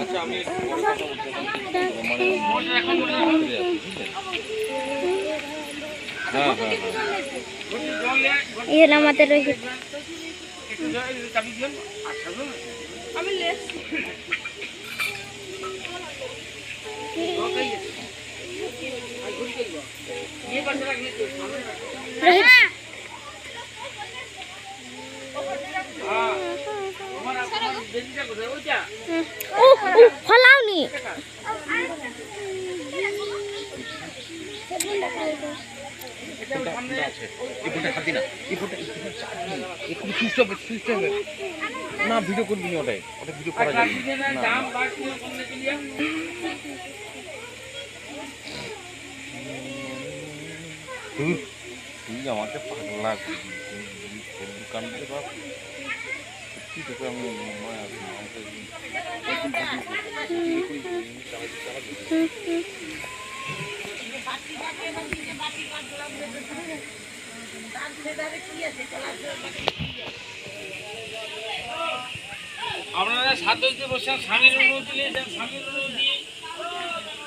আচ্ছা আমি বলতে চাই। মানে মোবাইলটা রাখো, মোবাইলটা রাখো। ঘুরে যাচ্ছি, বুঝলেন? হ্যাঁ হ্যাঁ হ্যাঁ ঘটি জল নিয়ে, ঘটি এই হলো আমাদের ওই একটু জল, এই চাবি দিলেন। আচ্ছা, বুঝলেন? জলটাই আছে। আর ঘটি করব। নিয়ে পাশে রাখলে তো, সামনে রাখো। হ্যাঁ, তোমার আর তোমার বেটিটা কোথায়? ওইটা? ও ও ফলাওনি এটা? এটা ওর সামনে আছে এই ফোনটা হাত দি না এই ফোনটা এই ফোনটা চার্জ নেই একটু সুইচ অফ সুইচ অফ না ভিডিও করবি ওটাই ওটা ভিডিও করা? ধুর, তুই আমাকে পাগলা দোকান আপনারা সাত হইতে বসেন স্বামীর অনুমতি নিয়েছেন স্বামীর অনুমতি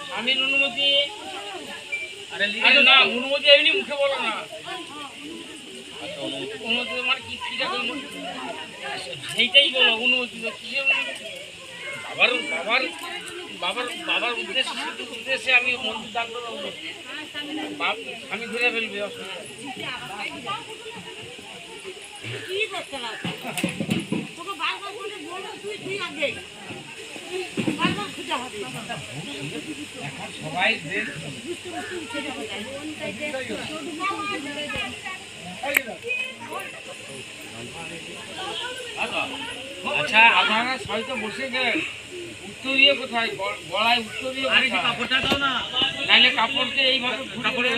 স্বামীর অনুমতি। আরে না, অনুমতি এমনি মুখে বলো না। সেইটাই বলো অনুমতি তো কিসের বাবার বাবার বাবার বাবার উদ্দেশ্যে শুধু আমি মন্দির দান করব আমি ধরে ফেলবে। সবাই যে আচ্ছা আপনারা হয়তো বসে গেলেন উত্তরীয় কোথায় গলায় উত্তরীয় কাপড়টা দাও না নাইলে কাপড়কে এইভাবে কাপড়ে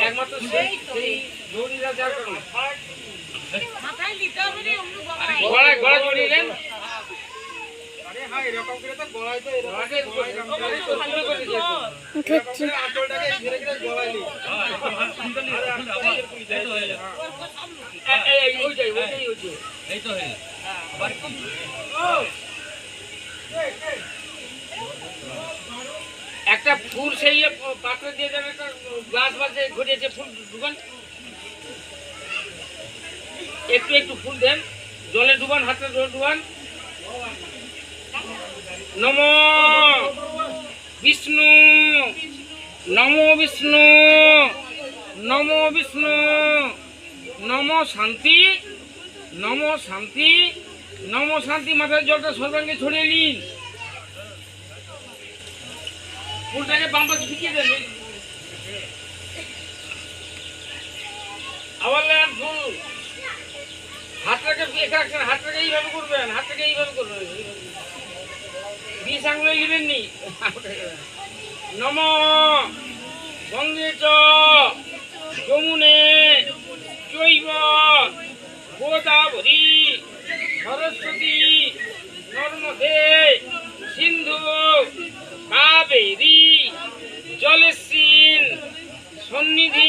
একমাত্র সেই সেই দড়িটা যার কারণে গলায় গলা জড়িয়ে গলাকে উত্তরীয় করে দিয়েছে। উঠেছি এই- এই- এই। একটা ফুল সেই পাত্র দিয়ে দেন একটা গ্লাস বাসে ঘটিয়েছে ফুল দোকান একটু একটু ফুল দেন। জলে ডুবান হাতে জলে ডুবান। নম বিষ্ণু। নম বিষ্ণু। নম বিষ্ণু। নম শান্তি নম শান্তি নম শান্তি, মাথার জলটা সর্বাঙ্গে ছড়িয়ে নিন। ফুলটাকে বাম পাশে ঢুকিয়ে দেন। আবার নেন ফুল। হাতটাকে এইভাবে করবেন এইভাবে করবেন। নি নম। গঙ্গে চ যমুনে। চৈব গোদাবরী সরস্বতী নর্মদে সিন্ধু কাবেরী জলেসিন সন্নিধি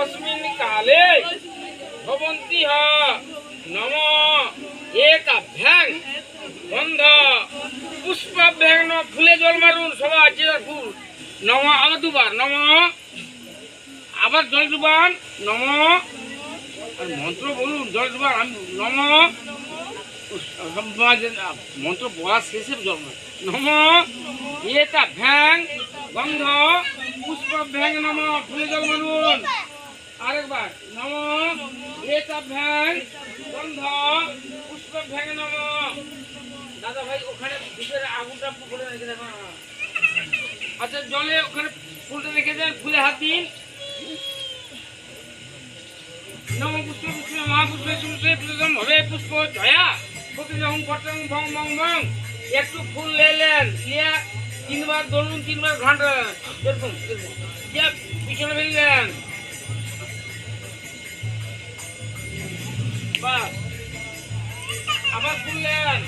অস্মিন কালে ভবন্তি হ। নম। একাভ্যাং বন্ধ। পুষ্পাভ্যাং ন ফুলে জল মারুন সবাই আছে ফুল নম। আবার দুবার। নম। আবার জল ডুবান। নম। আর মন্ত্র বলুন, জল ডুবান। আমি নম। মন্ত্র বলা শেষে জল নম। এটা ভ্যাং গন্ধ পুষ্প ভ্যাং নম। ফুলে জল মারুন। আরেকবার, নম এটা ভ্যাং গন্ধ পুষ্প ভ্যাং নম। দাদা ভাই ওখানে ভিতরে আগুনটা পুকুরে রেখে দেবেন আচ্ছা জলে ওখানে ফুলটা রেখে দেন, ফুলে হাত দিন। নম পুষ্প পুষ্প, মহাপুষ্প সুষ্পে পুষ্পম হবে, পুষ্প পুষ্প একটু ফুল নিলেন নিয়ে তিনবার ধরুন তিনবার ঘণ্টা এরকম এরকম। দিয়ে পিছনে ফেললেন আবার খুললেন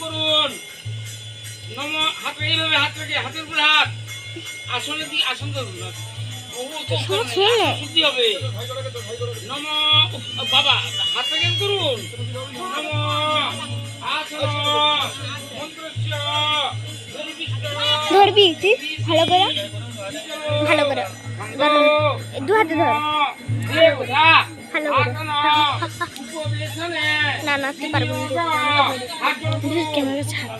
করুন? নম এইভাবে হাতের উপরে হাত। আসনে কি আসন ধরুন হবে। নম বাবা করুন। নম আসন মন্ত্রস্য ধরবি তুই ভালো করে ভালো করে। দু হাতে ধর। ভালো করে। না না তুই পারব না। ক্যামেরা ছাড়।